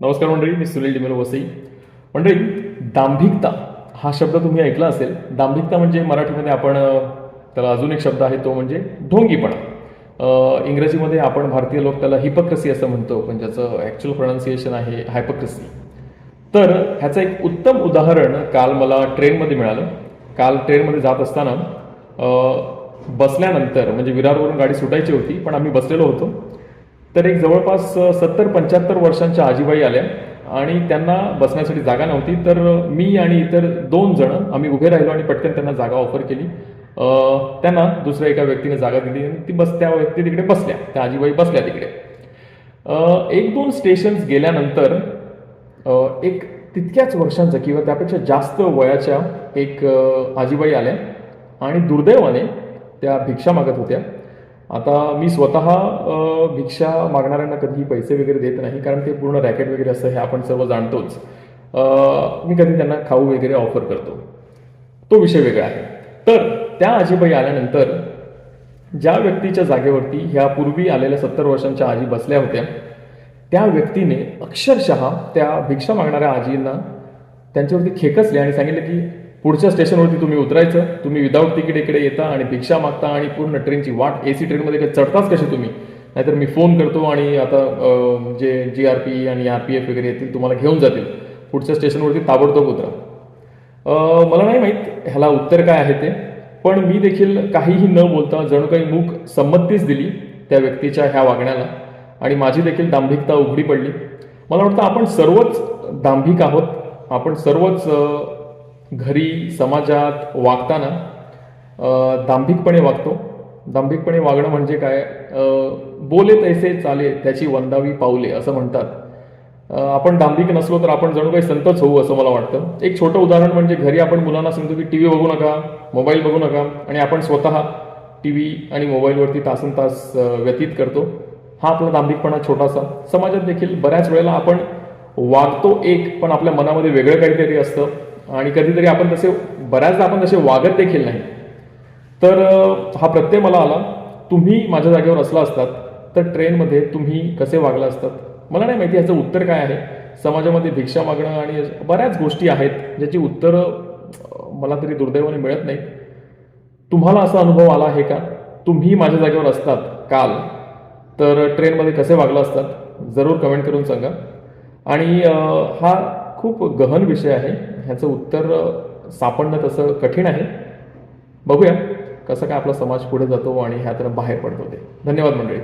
नमस्कार मंडळी मी सुनील डिमेलो वसई. मंडळी दांभिकता हा शब्द तुम्ही ऐकला असेल. दांभिकता म्हणजे मराठीमध्ये आपण त्याला अजून एक शब्द आहे तो म्हणजे ढोंगीपणा. इंग्रजीमध्ये आपण भारतीय लोक त्याला हिपक्रसी असं म्हणतो पण ज्याचं ॲक्च्युअल प्रोनाऊन्सिएशन आहे हायपक्रसी तर ह्याचं एक उत्तम उदाहरण काल मला ट्रेनमध्ये मिळालं. काल ट्रेनमध्ये जात असताना बसल्यानंतर म्हणजे विरारवरून गाडी सुटायची होती पण आम्ही बसलेलो होतो. तर एक जवळपास सत्तर पंच्याहत्तर वर्षांच्या आजीबाई आल्या आणि त्यांना बसण्यासाठी जागा नव्हती. तर मी आणि इतर दोन जण आम्ही उभे राहिलो आणि पटकन त्यांना जागा ऑफर केली. त्यांना दुसऱ्या एका व्यक्तीने जागा दिली आणि ती बस त्या व्यक्ती तिकडे बसल्या. त्या आजीबाई बसल्या तिकडे. एक दोन स्टेशन्स गेल्यानंतर एक तितक्याच वर्षांचं किंवा त्यापेक्षा जास्त वयाच्या एक आजीबाई आल्या आणि दुर्दैवाने त्या भिक्षा मागत होत्या. आता मी स्वतः भिक्षा मागणाऱ्यांना कधीही पैसे वगैरे देत नाही कारण ते पूर्ण रॅकेट वगैरे असतं हे आपण सर्व जाणतोच. मी कधी त्यांना खाऊ वगैरे ऑफर करतो. तो विषय वेगळा आहे. तर त्या आजीबाई आल्यानंतर ज्या व्यक्तीच्या जागेवरती ह्या पूर्वी आलेल्या सत्तर वर्षांच्या आजी बसल्या होत्या त्या व्यक्तीने अक्षरशः त्या भिक्षा मागणाऱ्या आजींना त्यांच्यावरती खेकसले आणि सांगितलं की पुढच्या स्टेशनवरती तुम्ही उतरायचं तुम्ही विदाऊट तिकीट इकडे येता आणि भिक्षा मागता आणि पूर्ण ट्रेनची वाट ए सी ट्रेनमध्ये काही चढताच कसे तुम्ही? नाहीतर मी फोन करतो आणि आता जे जी आर पी आणि आर पी एफ वगैरे येतील तुम्हाला घेऊन जातील. पुढच्या स्टेशनवरती ताबडतोब उतरा. मला नाही माहीत ह्याला उत्तर काय आहे ते पण मी देखील काहीही न बोलता जणू काही मूक संमतीच दिली त्या व्यक्तीच्या ह्या वागण्याला आणि माझी देखील दांभिकता उघडी पडली. मला वाटतं आपण सर्वच दांभिक आहोत आपण सर्वच घरी समाजात वागताना दांभिकपणे वागतो. दांभिकपणे वागणं म्हणजे काय? बोले तैसे चाले त्याची वंदावी पावले असं म्हणतात. आपण दांभिक नसलो तर आपण जणू काही संतच होऊ असं मला वाटतं. एक छोटं उदाहरण म्हणजे घरी आपण मुलांना सांगतो की टी व्ही बघू नका मोबाईल बघू नका आणि आपण स्वतः टी व्ही आणि मोबाईलवरती तासन तास व्यतीत करतो. हा आपला दांभिकपणा छोटासा. समाजात देखील बऱ्याच वेळेला आपण वागतो एक पण आपल्या मनामध्ये वेगळं काहीतरी असतं. आणि कधीतरी आपण तसे बऱ्याचदा आपण तसे वागत देखील नाही. तर हा प्रत्यय मला आला. तुम्ही माझ्या जागेवर असला असतात तर ट्रेनमध्ये तुम्ही कसे वागला असतात? मला नाही माहिती याचं उत्तर काय आहे. समाजामध्ये भिक्षा मागणं आणि बऱ्याच गोष्टी आहेत ज्याची उत्तरं मला तरी दुर्दैवाने मिळत नाही तुम्हाला असा अनुभव आला आहे का? तुम्ही माझ्या जागेवर असतात काल तर ट्रेनमध्ये कसे वागला असतात? जरूर कमेंट करून सांगा. आणि हा खूप गहन विषय आहे. ह्याचं उत्तर सापडणं तसं कठीण आहे. बघूया कसं काय आपला समाज पुढे जातो आणि ह्यातनं बाहेर पडतो ते. धन्यवाद मंडळी.